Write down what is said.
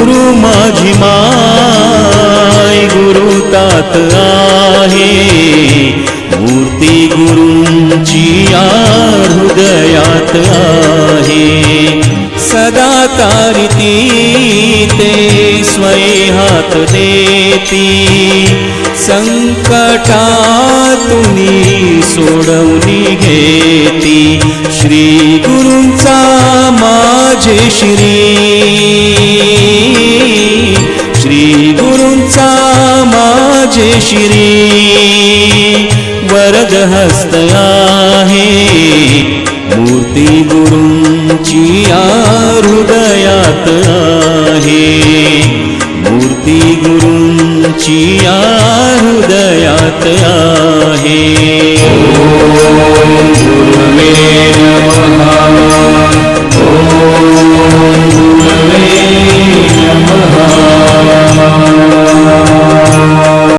गुरु माझी माय गुरु तात आहे. मूर्ती गुरुंची हृदयात आहे. सदा तारिती ते स्वय हात देती. संकटातुनी सोडवली घेती. श्री गुरुंचा माझे श्री गुरुंचा माझे श्री. वरद हस्त आहे. मूर्ती गुरुंची हृदयात आहे. मूर्ती गुरुंची हृदयात आहे.